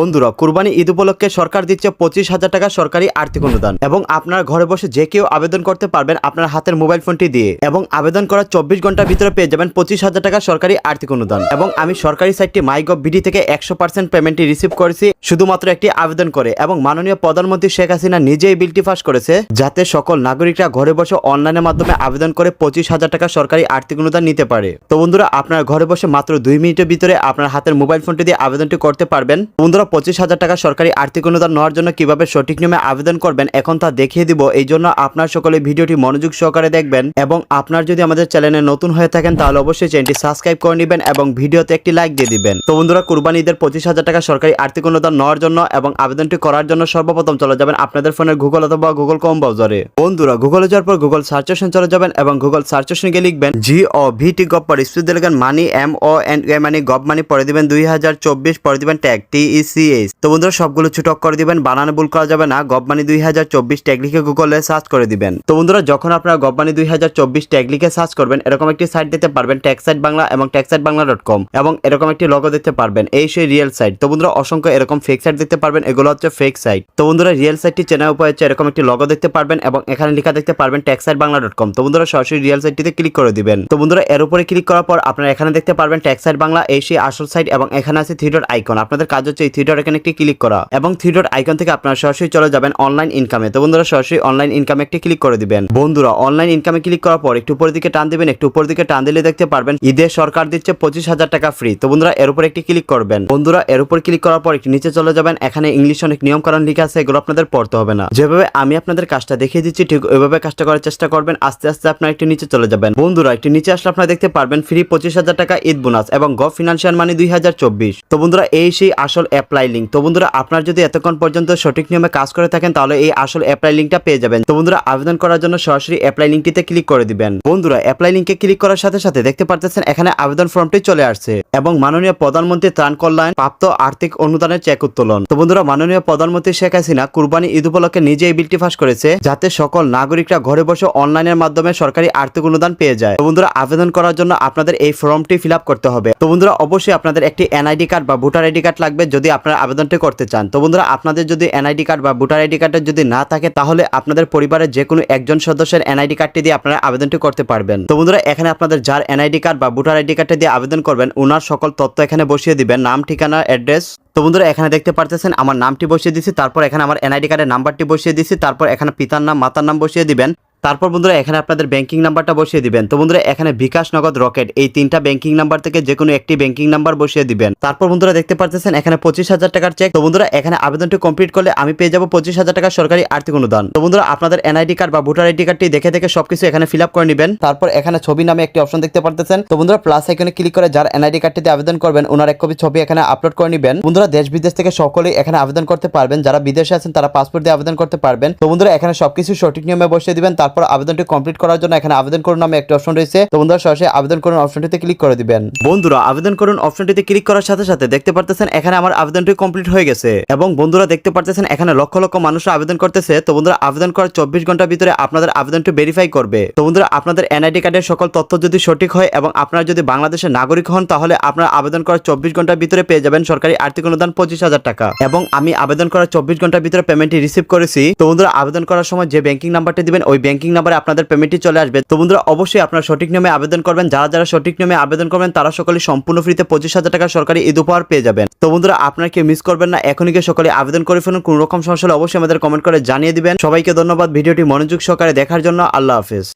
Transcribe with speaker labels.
Speaker 1: বন্ধুরা, কুরবানি ঈদ উপলক্ষে সরকার দিচ্ছে পঁচিশ হাজার টাকা সরকারি আর্থিক অনুদান এবং আপনার ঘরে বসে যে কেউ আবেদন করতে পারবেন আপনার হাতের মোবাইল ফোনটি দিয়ে। এবং আবেদন করার চব্বিশ ঘণ্টার ভিতরে পেয়ে যাবেন পঁচিশ হাজার টাকা সরকারি আর্থিক অনুদান। এবং আমি সরকারি সাইটটি মাইগভ বিডি থেকে একশো পার্সেন্ট পেমেন্টটি রিসিভ করেছি, শুধুমাত্র একটি আবেদন করে। এবং মাননীয় প্রধানমন্ত্রী শেখ হাসিনা নিজেই বিলটি পাস করেছে, যাতে সকল নাগরিকরা ঘরে বসে অনলাইনের মাধ্যমে আবেদন করে পঁচিশ হাজার টাকা সরকারি আর্থিক অনুদান নিতে পারে। তো বন্ধুরা, আপনার ঘরে বসে মাত্র দুই মিনিটের ভিতরে আপনার হাতের মোবাইল ফোনটি দিয়ে আবেদনটি করতে পারবেন। বন্ধুরা পঁচিশ হাজার টাকা সরকারি আর্থিক অনুদান নেওয়ার জন্য কীভাবে সঠিক নিয়মে আবেদন করবেন, এখন তা দেখিয়ে দিব। এই জন্য আপনার সকলে ভিডিওটি মনোযোগ সহকারে দেখবেন এবং আপনার যদি আমাদের চ্যানেলে নতুন হয়ে থাকেন, তাহলে অবশ্যই চ্যানেলটি সাবস্ক্রাইব করে নেবেন এবং ভিডিওতে একটি লাইক দিয়ে দিবেন। তো বন্ধুরা, কুরবানি ঈদের পঁচিশ হাজার টাকা সরকারি আর্থিক অনুদান নেওয়ার জন্য এবং আবেদনটি করার জন্য সর্বপ্রথম চলে যাবেন আপনাদের ফোনের গুগল অথবা গুগল কম ব্রাউজারে বন্ধুরা গুগলে যাওয়ার পর গুগল সার্চ অপশন চলে যাবেন এবং গুগল সার্চ অপশনে গিয়ে লিখবেন জি ও ভিটি গভ পর স্পিড লিখবেন মানি এম ও এন এ মানে গভ মানি পরে দিবেন দুই হাজার চব্বিশ, পরে দিবেন tag T E C H তো বন্ধুরা, সবগুলো ছুটক করে দিবেন, বানানো ভুল করা যাবে না গভ মানি দুই হাজার চব্বিশ লিখে গুগলে সার্চ করে দিবেন। তো বন্ধুরা, যখন আপনারা গভ মানি দুই হাজার চব্বিশ লিখে সার্চ করবেন, এরকম একটি সাইট দিতে পারবেন ট্যাগ সাইট বাংলা এবং tag site Bangla dot com এবং এরকম একটি লগো দিতে পারবেন, এই সেই রিয়েল সাইট তো বন্ধুরা, অসংখ্য এরকম ফেক সাইট দেখতে পারবেন, এগুলো হচ্ছে ফেক সাইট তো বন্ধুরা রিয়েল সাইটটি চেনার উপায় হচ্ছে এরকম একটি লগো দেখতে পারবেন এবং এখানে লেখা দেখতে পারবেন tag site Bangla dot com তো বন্ধুরা, সরাসরি রিয়েল সাইটটিতে ক্লিক করে দিবেন। তো বন্ধুরা, এর উপরে ক্লিক করার পর আপনারা এখানে দেখতে পারবেন ট্যাগ সাইট বাংলা এই সেই আসল সাইট এবং এখানে আছে থ্রি ডট আইকন আপনাদের কাজ হচ্ছে এই ডট এখানে একটি ক্লিক করা এবং ডট আইকন থেকে আপনারা সরাসরি চলে যাবেন অনলাইন ইনকামে তো বন্ধুরা, সরাসরি অনলাইন ইনকামে একটি ক্লিক করে দিবেন। বন্ধুরা অনলাইন ইনকামে ক্লিক করার পর একটু উপরের দিকে টান দিবেন, একটু উপর দিকে টান দিলে দেখতে পারবেন ঈদে সরকার দিচ্ছে পঁচিশ হাজার টাকা ফ্রি তো বন্ধুরা, এর উপর একটি ক্লিক করবেন। বন্ধুরা, এর উপর ক্লিক করার পর একটু নিচে চলে যাবেন। এখানে ইংলিশ অনেক নিয়ম কারণ লিখে আছে, এগুলো আপনাদের পড়তে হবে না। যেভাবে আমি আপনাদের কাজটা দেখিয়ে দিচ্ছি, ঠিক ওইভাবে কাজটা করার চেষ্টা করবেন। আস্তে আস্তে আপনারা একটু নিচে চলে যাবেন। বন্ধুরা, একটু নিচে আসলে আপনারা দেখতে পারবেন ফ্রি পঁচিশ হাজার টাকা ঈদ বোনাস এবং গভ ফিনান্সিয়াল মানি দুই হাজার চব্বিশ। তো বন্ধুরা, এই সেই আসল অ্যাপ্লাই লিঙ্ক তো বন্ধুরা, আপনার যদি এতক্ষণ পর্যন্ত সঠিক নিয়মে কাজ করে থাকেন, তাহলে এই আসল অ্যাপ্লাই লিঙ্কটা পেয়ে যাবেন। তো বন্ধুরা, আবেদন করার জন্য সরাসরি অ্যাপ্লাই লিঙ্কটিতে ক্লিক করে দিবেন। বন্ধুরা অ্যাপ্লাই লিঙ্কে ক্লিক করার সাথে সাথে দেখতে পারতেছেন, এখানে আবেদন ফর্মটি চলে আসছে এবং মাননীয় প্রধানমন্ত্রী ত্রাণ কল্যাণ, প্রাপ্ত আর্থিক অনুদানের চেক উত্তোলন। তো বন্ধুরা, মাননীয় প্রধানমন্ত্রী শেখ হাসিনা কুরবানি ঈদ উপলক্ষে নিজে এই বিলটি ফাঁস করেছে, যাতে সকল নাগরিকরা ঘরে বসে অনলাইনের মাধ্যমে সরকারি আর্থিক অনুদান পেয়ে যায়। তো বন্ধুরা, আবেদন করার জন্য আপনাদের এই ফর্মটি ফিল করতে হবে। তো বন্ধুরা, অবশ্যই আপনাদের একটি এনআইডি কার্ড বা ভোটার আইডি কার্ড লাগবে। যদি আপনারা আবেদনটি করতে চান। তো বন্ধুরা, আপনাদের যদি এনআইডি কার্ড বা ভোটার আইডি কার্ডের যদি না থাকে, তাহলে আপনাদের পরিবারের যে কোনো একজন সদস্যের এনআইডি কার্ডটি দিয়ে আপনারা আবেদনটি করতে পারবেন। তো বন্ধুরা, এখানে আপনাদের যার এনআইডি কার্ড বা ভোটার আইডি কার্ডটি দিয়ে আবেদন করবেন ওনার সকল তথ্য এখানে বসিয়ে দিবেন, নাম, ঠিকানা, অ্যাড্রেস। তো বন্ধুরা, এখানে দেখতে পারতেছেন, আমার নামটি বসিয়ে দিচ্ছি তারপর এখানে আমার এনআইডি কার্ডের নাম্বারটি বসিয়ে দিচ্ছি তারপর এখানে পিতার নাম, মাতার নাম বসিয়ে দিবেন। তারপর বন্ধুরা, এখানে আপনাদের ব্যাংকিং নাম্বারটা বসিয়ে দিবেন। তো বন্ধুরা, এখানে বিকাশ নগদ রকেট, এই তিনটা ব্যাংকিং নাম্বার থেকে যে কোনো একটি ব্যাংকিং নাম্বার বসিয়ে দিবেন। তারপর বন্ধুরা, দেখতে পারতেছেন, এখানে পঁচিশ হাজার টাকার চেক তো বন্ধুরা, এখানে আবেদনটি কমপ্লিট করলে আমি পেয়ে যাব পঁচিশ হাজার টাকা সরকারি আর্থিক অনুদান। তো বন্ধুরা, আপনাদের এনআইডি কার্ড বা ভোটার আইডি কার্ডটি দেখে দেখে সবকিছু এখানে ফিল আপ করে নেবেন। তারপর এখানে ছবি নামে একটি অপশন দেখতে পারতেছেন। তো বন্ধুরা প্লাস এখানে ক্লিক করে যার এনআইডি কার্ডটিতে আবেদন করবেন, ওনার এক কপি ছবি এখানে আপলোড করে নেবেন। বন্ধুরা, দেশ বিদেশ থেকে সকলেই এখানে আবেদন করতে পারবেন। যারা বিদেশে আছেন, তারা পাসপোর্ট দিয়ে আবেদন করতে পারবেন। তো বন্ধুরা, এখানে সবকিছু সঠিক নিয়মে বসিয়ে দিবেন। তারপর আবেদনটি কমপ্লিট করার জন্য এখানে আবেদন করুন নামে একটা অপশন রয়েছে। তো বন্ধুরা, সরাসরি আবেদন করুন অপশনটিতে ক্লিক করে দিবেন। বন্ধুরা, আবেদন করুন অপশনটিতে ক্লিক করার সাথে সাথে দেখতে পারতেছেন এখানে আমার আবেদনটি কমপ্লিট হয়ে গেছে। এবং বন্ধুরা, দেখতে পারতেছেন এখানে লক্ষ লক্ষ মানুষ আবেদন করতেছে। তো বন্ধুরা, আবেদন করার চব্বিশ ঘণ্টার ভিতরে আপনাদের আবেদনটি ভেরিফাই করবে। তো বন্ধুরা, আপনাদের এনআইডি কার্ডের সকল তথ্য যদি সঠিক হয় এবং আপনারা যদি বাংলাদেশের নাগরিক হন, তাহলে আপনারা আবেদন করার চব্বিশ ঘণ্টার ভিতরে পেয়ে যাবেন সরকারি আর্থিক অনুদান পঁচিশ হাজার টাকা। এবং আমি আবেদন করার চব্বিশ ঘণ্টার ভিতরে পেমেন্টটি রিসিভ করেছি। তো বন্ধুরা, আবেদন করার সময় যে ব্যাংকিং নাম্বারটি দিবেন, ওই ব্যাংকিং নাম্বারে আপনাদের পেমেন্টটি চলে আসবে। তো বন্ধুরা, অবশ্যই আপনারা সঠিক নিয়মে আবেদন করবেন। যারা যারা সঠিক নিয়মে আবেদন করবেন, তারা সকলে সম্পূর্ণ ফ্রিতে পঁচিশ হাজার টাকা সরকারি ঈদ উপহার পেয়ে যাবেন। তো বন্ধুরা, আপনারা কেউ মিস করবেন না, এখনই গিয়ে সকলে আবেদন করে ফেলুন। কোনো রকম সমস্যা হলে অবশ্যই আমাদের কমেন্ট করে জানিয়ে দিবেন। সবাইকে ধন্যবাদ, ভিডিওটি মনোযোগ সহকারে দেখার জন্য আল্লাহ হাফেজ।